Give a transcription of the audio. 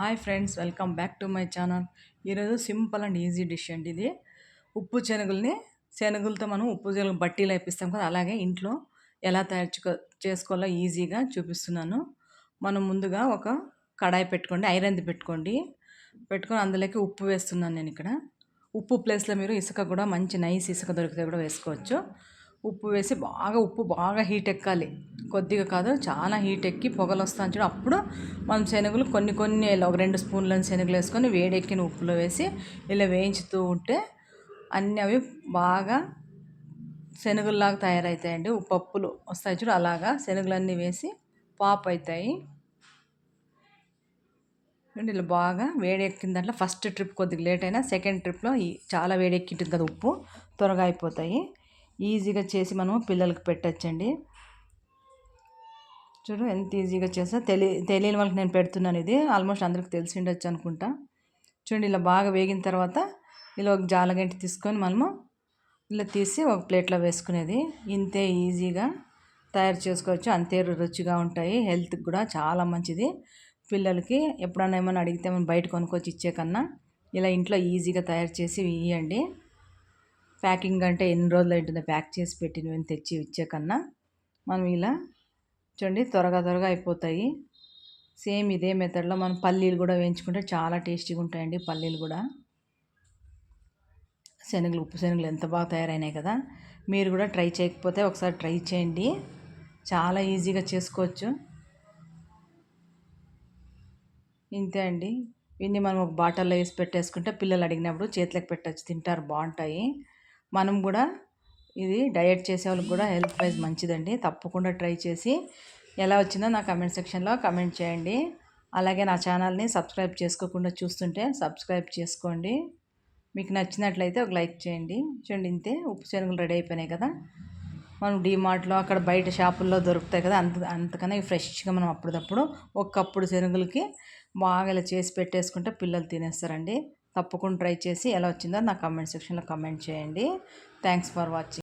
Hi friends welcome back to my channel. ఈరోజు simple and easy dish అండి ఇది. ఉప్పు శనగల్ని శనగలతో మనం ఉప్పు శనగలు బట్టీలు వేపిస్తాం కదా అలాగే ఇంట్లో ఎలా తయారు చేసుకోవాలో ఈజీగా చూపిస్తున్నాను. మనం ముందుగా ఒక కడాయి పెట్టుకోండి ఐరన్ది పెట్టుకోండి. పెట్టుకొని అందులోకి ఉప్పు వేస్తున్నాను నేను ఇక్కడ. ఉప్పు ప్లేస్లో మీరు ఇసుక కూడా మంచి నైస్ ఇసుక దొరికితే కూడా వేసుకోవచ్చు. ఉప్పు వేసి బాగా ఉప్పు బాగా హీట్ ఎక్కాలి. కొద్దిగా కాదు చాలా హీట్ ఎక్కి పొగలు వస్తాను చూడు. అప్పుడు మనం శనగలు కొన్ని కొన్ని ఒక రెండు స్పూన్ల శనగలు వేసుకొని వేడెక్కిన ఉప్పులో వేసి ఇలా వేయించుతూ ఉంటే అన్నీ అవి బాగా శనగల్లాగా తయారవుతాయండి పప్పులు వస్తాయి చూడు అలాగా శనగలన్నీ వేసి పాప్ అవుతాయి ఇలా బాగా వేడెక్కిన దాంట్లో ఫస్ట్ ట్రిప్ కొద్దిగా లేట్ అయినా సెకండ్ ట్రిప్లో చాలా వేడెక్కింటుంది కదా ఉప్పు త్వరగా అయిపోతాయి. ఈజీగా చేసి మనము పిల్లలకి పెట్టచ్చండి. చూడు ఎంత ఈజీగా చేస్తా. తెలియ తెలియని వాళ్ళకి నేను పెడుతున్నాను ఇది. ఆల్మోస్ట్ అందరికి తెలిసి ఉండొచ్చు అనుకుంటా. చూడండి ఇలా బాగా వేగిన తర్వాత ఇలా ఒక జాలగంటి తీసుకొని మనము ఇలా తీసి ఒక ప్లేట్లో వేసుకునేది. ఇంతే ఈజీగా తయారు చేసుకోవచ్చు. అంతే రుచిగా ఉంటాయి. హెల్త్కి కూడా చాలా మంచిది. పిల్లలకి ఎప్పుడన్నా ఏమైనా అడిగితే మనం బయట కొనుక్కొచ్చి ఇచ్చే కన్నా ఇలా ఇంట్లో ఈజీగా తయారు చేసి ఇవ్వండి ప్యాకింగ్ అంటే ఎన్ని రోజులు అవుతుందో ప్యాక్ చేసి పెట్టినవి తెచ్చి ఇచ్చే కన్నా మనం ఇలా చూడండి త్వరగా త్వరగా అయిపోతాయి. సేమ్ ఇదే మెథడ్లో మనం పల్లీలు కూడా వేయించుకుంటే చాలా టేస్టీగా ఉంటాయండి పల్లీలు కూడా. శనగలు ఉప్పు శనగలు ఎంత బాగా తయారైనాయి కదా. మీరు కూడా ట్రై చేయకపోతే ఒకసారి ట్రై చేయండి. చాలా ఈజీగా చేసుకోవచ్చు. ఇంతే అండి. ఇన్ని మనం ఒక బాటిల్లో వేసి పెట్టేసుకుంటే పిల్లలు అడిగినప్పుడు చేతులకు పెట్టచ్చు తింటారు బాగుంటాయి. మనం కూడా ఇది డయట్ చేసే వాళ్ళకి కూడా హెల్త్ వైజ్ మంచిదండి. తప్పకుండా ట్రై చేసి ఎలా వచ్చిందో నా కమెంట్ సెక్షన్లో కమెంట్ చేయండి. అలాగే నా ఛానల్ని సబ్స్క్రైబ్ చేసుకోకుండా చూస్తుంటే సబ్స్క్రైబ్ చేసుకోండి. మీకు నచ్చినట్లయితే ఒక లైక్ చేయండి. చూడండి ఇంతే ఉప్పు శనగలు రెడీ అయిపోయినాయి కదా. మనం డీమార్ట్లో అక్కడ బయట షాపుల్లో దొరుకుతాయి కదా అంత అంతకన్నా ఫ్రెష్గా మనం అప్పుడప్పుడు ఒక్కప్పుడు శనగలకి బాగా ఇలా చేసి పెట్టేసుకుంటే పిల్లలు తినేస్తారండి. తప్పకుండా ట్రై చేసి ఎలా వచ్చిందో నా కమెంట్ సెక్షన్లో కమెంట్ చేయండి. Thanks for watching.